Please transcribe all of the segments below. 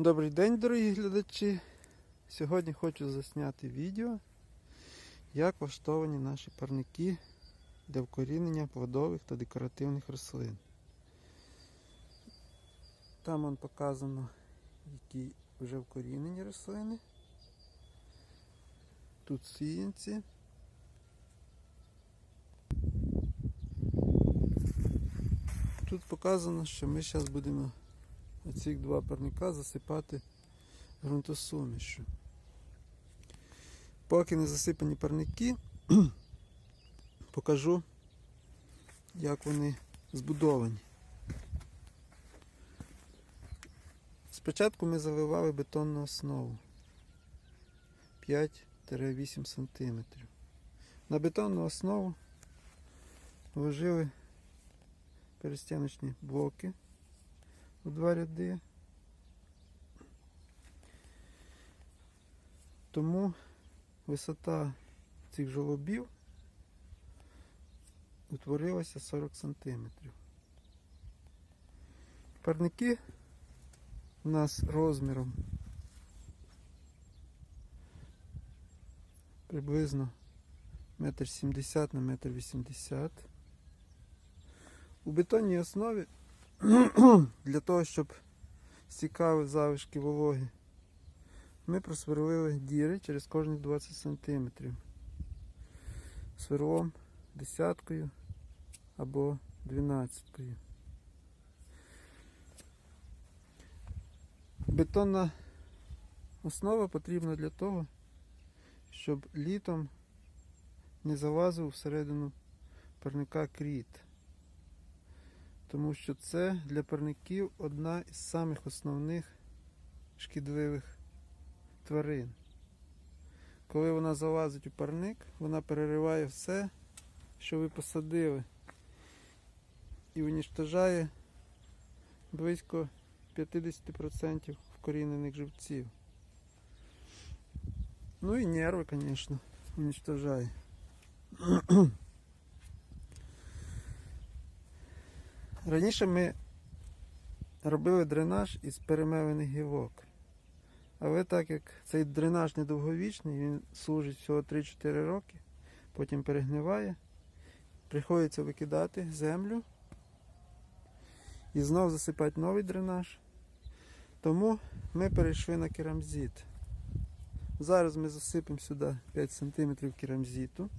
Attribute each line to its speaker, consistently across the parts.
Speaker 1: Добрий день, дорогі глядачі. Сьогодні хочу засняти відео, як влаштовані наші парники для вкорінення плодових та декоративних рослин. Там он показано, які вже вкорінені рослини. Тут сіянці. Тут показано, що ми зараз будемо оці два парника засипати ґрунтосумішю. Поки не засипані парники, покажу, як вони збудовані. Спочатку ми заливали бетонну основу 5-8 см. На бетонну основу вложили перестіночні блоки у два ряди. Тому висота цих жолобів утворилася 40 см. Парники у нас розміром приблизно 1,70 на 1,80 м. У бетонній основі для того, щоб стікали залишки вологи, ми просверлили діри через кожні 20 см. Сверлом десяткою або дванадцяткою. Бетонна основа потрібна для того, щоб літом не залазив всередину парника кріт тому що це для парників одна із самих основних шкідливих тварин. Коли вона залазить у парник, вона перериває все, що ви посадили, і унічтожає близько 50% вкорінених живців. Ну і нерви, звісно, уничтожає. Раніше ми робили дренаж із перемелених гілок. Але так як цей дренаж недовговічний, він служить всього 3-4 роки, потім перегниває, приходиться викидати землю і знов засипати новий дренаж. Тому ми перейшли на керамзит. Зараз ми засипемо сюди 5 см керамзиту,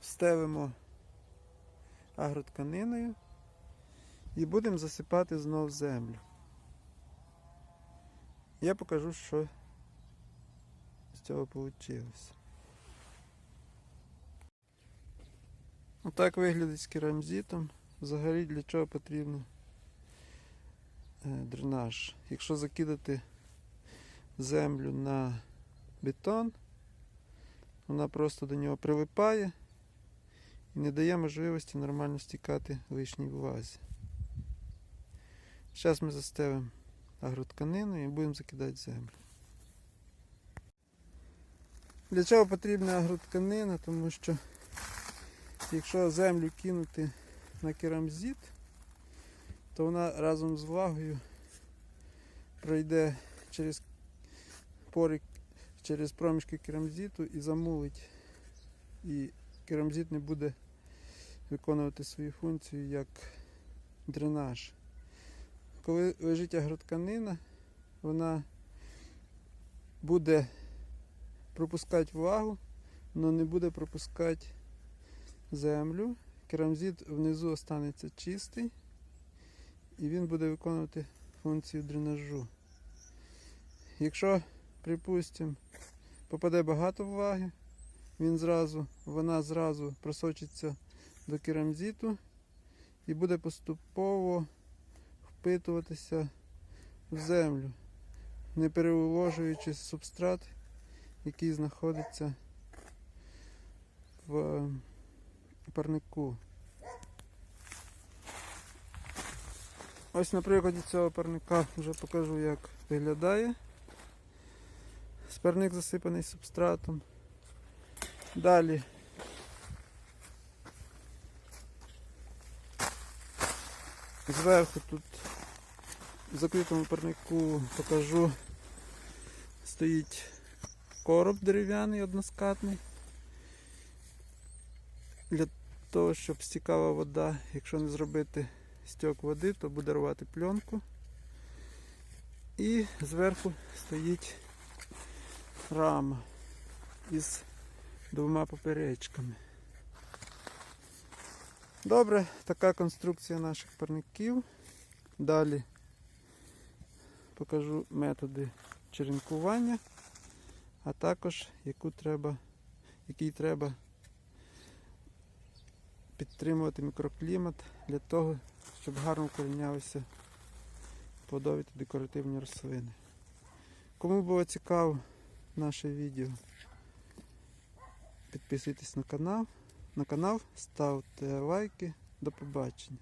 Speaker 1: вставимо агротканиною і будемо засипати знов землю. Я покажу, що з цього вийшло. Отак виглядить з керамзитом. Взагалі для чого потрібно е, дренаж. Якщо закидати землю на бетон, вона просто до нього прилипає і не дає можливості нормально стікати лишній вазі. Зараз ми застелимо агротканину і будемо закидати землю. Для чого потрібна агротканина? Тому що якщо землю кинути на керамзит, то вона разом з влагою пройде через пори, через проміжки керамзиту і замулить. І керамзит не буде виконувати свою функцію як дренаж. Коли лежить агротканина, вона буде пропускати влагу, але не буде пропускати землю. Керамзит внизу останеться чистий і він буде виконувати функцію дренажу. Якщо, припустимо, попаде багато влаги, він зразу, вона зразу просочиться до керамзиту і буде поступово впитуватися в землю, не переложуючи субстрат, який знаходиться в е, парнику. Ось на прикладі цього парника вже покажу, як виглядає. Парник засипаний субстратом. Далі Зверху тут в закритому парнику покажу. Стоїть короб дерев'яний односкатний. Для того, щоб стікала вода, якщо не зробити стьок води, то буде рвати пленку. І зверху стоїть рама із двома поперечками. Добре, така конструкція наших парників. Далі покажу методи черенкування, а також яку треба, який треба підтримувати мікроклімат для того, щоб гарно вкорінялися плодові та декоративні рослини. Кому було цікаво наше відео, підписуйтесь на канал, на канал, ставте лайки. До побачення.